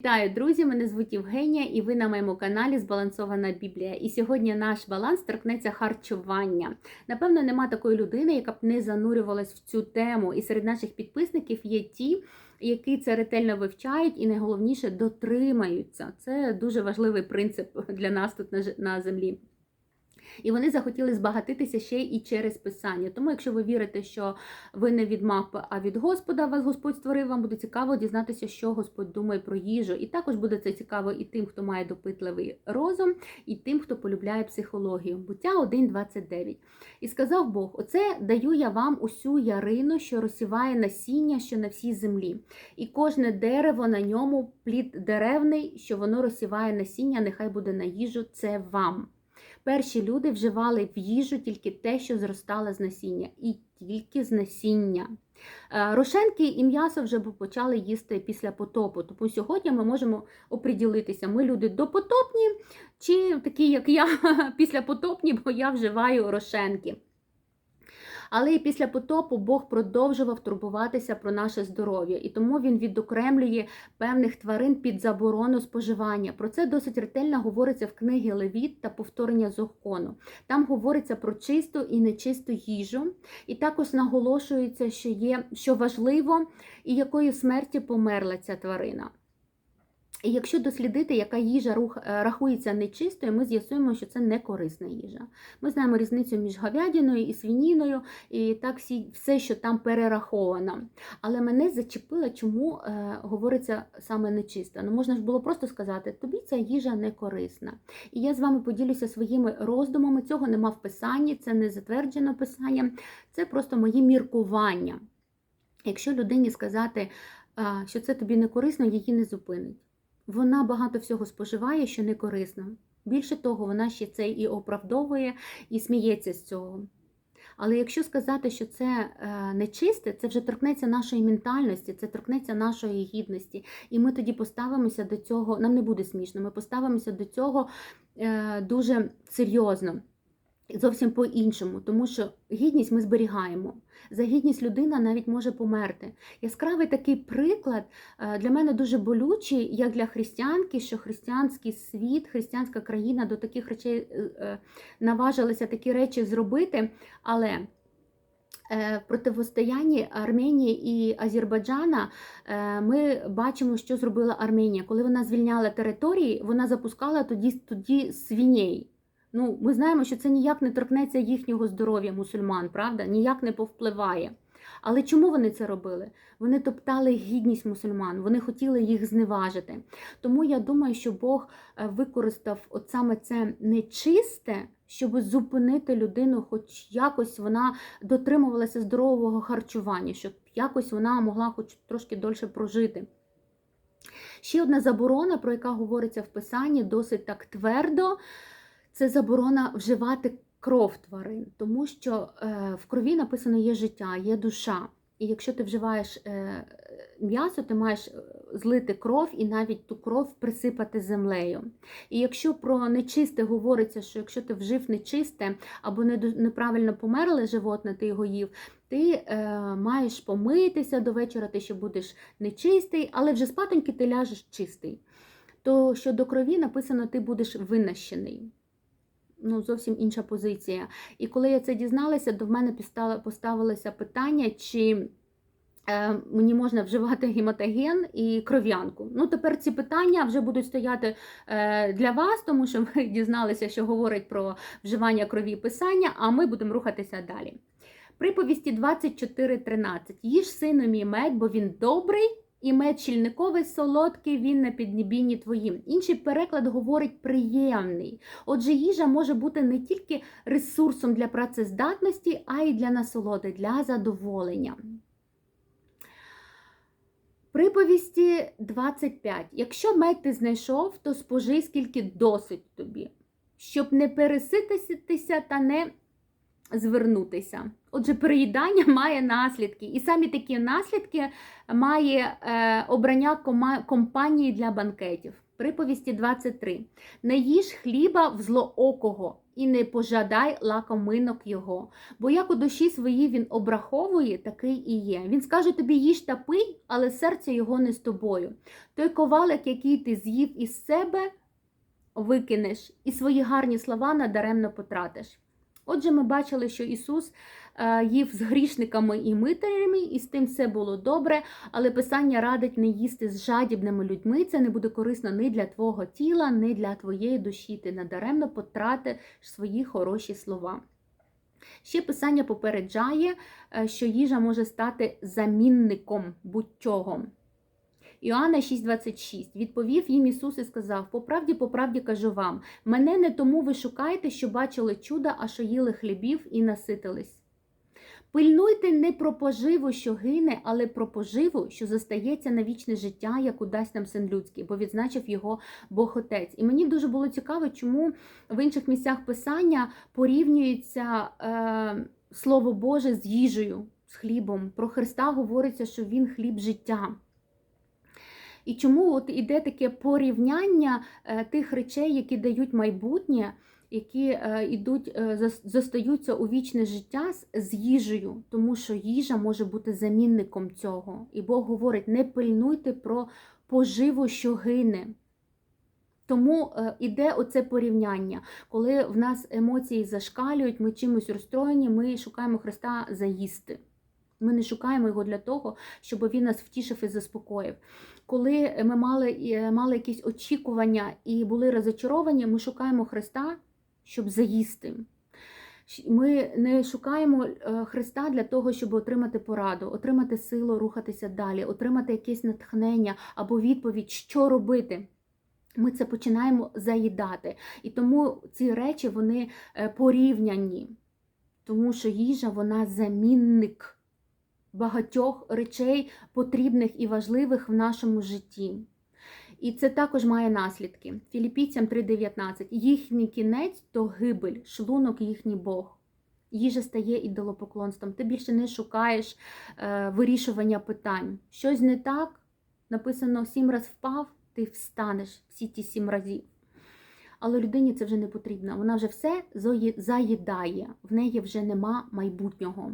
Вітаю, друзі! Мене звуть Євгенія, і ви на моєму каналі Збалансована Біблія. І сьогодні наш баланс торкнеться харчування. Напевно, нема такої людини, яка б не занурювалась в цю тему. І серед наших підписників є ті, які це ретельно вивчають, і найголовніше дотримаються. Це дуже важливий принцип для нас тут на землі. І вони захотіли збагатитися ще і через писання. Тому, якщо ви вірите, що ви не від мавпи, а від Господа вас Господь створив, вам буде цікаво дізнатися, що Господь думає про їжу. І також буде це цікаво і тим, хто має допитливий розум, і тим, хто полюбляє психологію. Буття 1.29. І сказав Бог: Оце даю я вам усю ярину, що розсіває насіння, що на всій землі, і кожне дерево на ньому плід деревний, що воно розсіває насіння, нехай буде на їжу, це вам. Перші люди вживали в їжу тільки те, що зростало з насіння, і тільки з насіння. Е, Рошенки і м'ясо вже почали їсти після потопу. Тому сьогодні ми можемо оприділитися, ми люди допотопні, чи такі, як я, післяпотопні, бо я вживаю рошенки. Але і після потопу Бог продовжував турбуватися про наше здоров'я, і тому він відокремлює певних тварин під заборону споживання. Про це досить ретельно говориться в книгі Левіт та повторення Зохкону. Там говориться про чисту і нечисту їжу, і також наголошується, що є що важливо і якою смерті померла ця тварина. І якщо дослідити, яка їжа рух, е, рахується нечистою, ми з'ясуємо, що це не корисна їжа. Ми знаємо різницю між говядиною і свініною, і так всі, все, що там перераховано. Але мене зачепило, чому е, говориться саме нечиста. Ну, можна ж було просто сказати, тобі ця їжа не корисна. І я з вами поділюся своїми роздумами. Цього нема в писанні, це не затверджено писанням, це просто мої міркування. Якщо людині сказати, що це тобі не корисно, її не зупинить. Вона багато всього споживає, що не корисно. Більше того, вона ще це і оправдовує, і сміється з цього. Але якщо сказати, що це е, нечисте, це вже торкнеться нашої ментальності, це торкнеться нашої гідності. І ми тоді поставимося до цього, нам не буде смішно, ми поставимося до цього е, дуже серйозно. Зовсім по-іншому, тому що гідність ми зберігаємо. За гідність людина навіть може померти. Яскравий такий приклад е, для мене дуже болючий, як для християнки, що християнський світ, християнська країна до таких речей е, е, наважилися такі речі зробити. Але в противостоянні Арменії і Азербайджана ми бачимо, що зробила Арменія. Коли вона звільняла території, вона запускала тоді, тоді свиней. Ну, ми знаємо, що це ніяк не торкнеться їхнього здоров'я мусульман, правда? Ніяк не повпливає. Але чому вони це робили? Вони топтали гідність мусульман, вони хотіли їх зневажити. Тому я думаю, що Бог е, використав от саме це нечисте, щоб зупинити людину, хоч якось вона дотримувалася здорового харчування, щоб якось вона могла хоч трошки дольше прожити. Ще одна заборона, про яка говориться в Писанні, досить так твердо це заборона вживати кров тварин, тому що е, в крові написано є життя, є душа. І якщо ти вживаєш е, м'ясо, ти маєш е, злити кров і навіть ту кров присипати землею. І якщо про нечисте говориться, що якщо ти вжив нечисте або неправильно померле животне, ти його їв, ти маєш помитися до вечора, ти ще будеш нечистий, але вже спатоньки ти ляжеш чистий. То щодо крові написано, ти будеш винищений ну, зовсім інша позиція. І коли я це дізналася, до мене поставилося питання, чи е, мені можна вживати гематоген і кров'янку. Ну, тепер ці питання вже будуть стояти е, для вас, тому що ви дізналися, що говорить про вживання крові писання, а ми будемо рухатися далі. Приповісті 24.13. Їж сину мій мед, бо він добрий, і мед щільниковий солодкий, він на піднебінні твоїм. Інший переклад говорить приємний. Отже, їжа може бути не тільки ресурсом для працездатності, а й для насолоди, для задоволення. Приповісті 25. Якщо мед ти знайшов, то спожи скільки досить тобі, щоб не переситися та не звернутися. Отже, переїдання має наслідки, і самі такі наслідки має е, обрання компанії для банкетів. Приповісті 23. Не їж хліба в злоокого і не пожадай лакоминок його. Бо як у душі своїй він обраховує, такий і є. Він скаже тобі їж та пий, але серце його не з тобою. Той ковалик, який ти з'їв із себе, викинеш, і свої гарні слова надаремно потратиш. Отже, ми бачили, що Ісус е, їв з грішниками і митарями, і з тим все було добре, але Писання радить не їсти з жадібними людьми. Це не буде корисно ні для твого тіла, ні для твоєї душі. Ти надаремно потратиш свої хороші слова. Ще Писання попереджає, е, що їжа може стати замінником будь-чого. Іоанна 6,26 відповів їм Ісус і сказав: По правді, по правді кажу вам, мене не тому ви шукаєте, що бачили чуда, а що їли хлібів і наситились. Пильнуйте не про поживу, що гине, але про поживу, що застається на вічне життя, яку дасть нам син людський, бо відзначив його Бог Отець. І мені дуже було цікаво, чому в інших місцях писання порівнюється е, Слово Боже з їжею, з хлібом. Про Христа говориться, що Він хліб життя. І чому от іде таке порівняння е, тих речей, які дають майбутнє, які е, ідуть, е, зостаються у вічне життя з, їжею, тому що їжа може бути замінником цього. І Бог говорить: не пильнуйте про поживу, що гине. Тому е, іде оце порівняння. Коли в нас емоції зашкалюють, ми чимось розстроєні, ми шукаємо Христа заїсти. Ми не шукаємо його для того, щоб він нас втішив і заспокоїв. Коли ми мали, е, мали якісь очікування і були розочаровані, ми шукаємо Христа, щоб заїсти. Ми не шукаємо е, Христа для того, щоб отримати пораду, отримати силу рухатися далі, отримати якесь натхнення або відповідь, що робити. Ми це починаємо заїдати. І тому ці речі вони е, порівняні, тому що їжа вона замінник багатьох речей, потрібних і важливих в нашому житті. І це також має наслідки. Філіппійцям 3:19. Їхній кінець то гибель, шлунок їхній Бог. Їжа стає ідолопоклонством. Ти більше не шукаєш е, вирішування питань. Щось не так, написано сім раз впав, ти встанеш всі ті сім разів. Але людині це вже не потрібно. Вона вже все заїдає, в неї вже нема майбутнього.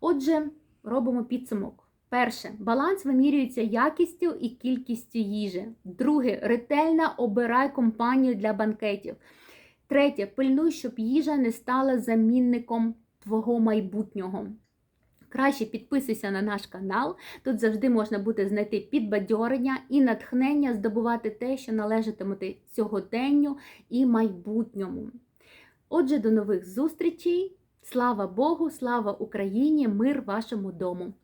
Отже, робимо підсумок. Перше, баланс вимірюється якістю і кількістю їжі. Друге, ретельно обирай компанію для банкетів. Третє, пильнуй, щоб їжа не стала замінником твого майбутнього. Краще підписуйся на наш канал. Тут завжди можна буде знайти підбадьорення і натхнення здобувати те, що належатиме сьогоденню і майбутньому. Отже, до нових зустрічей. Слава Богу, слава Україні, мир вашому дому!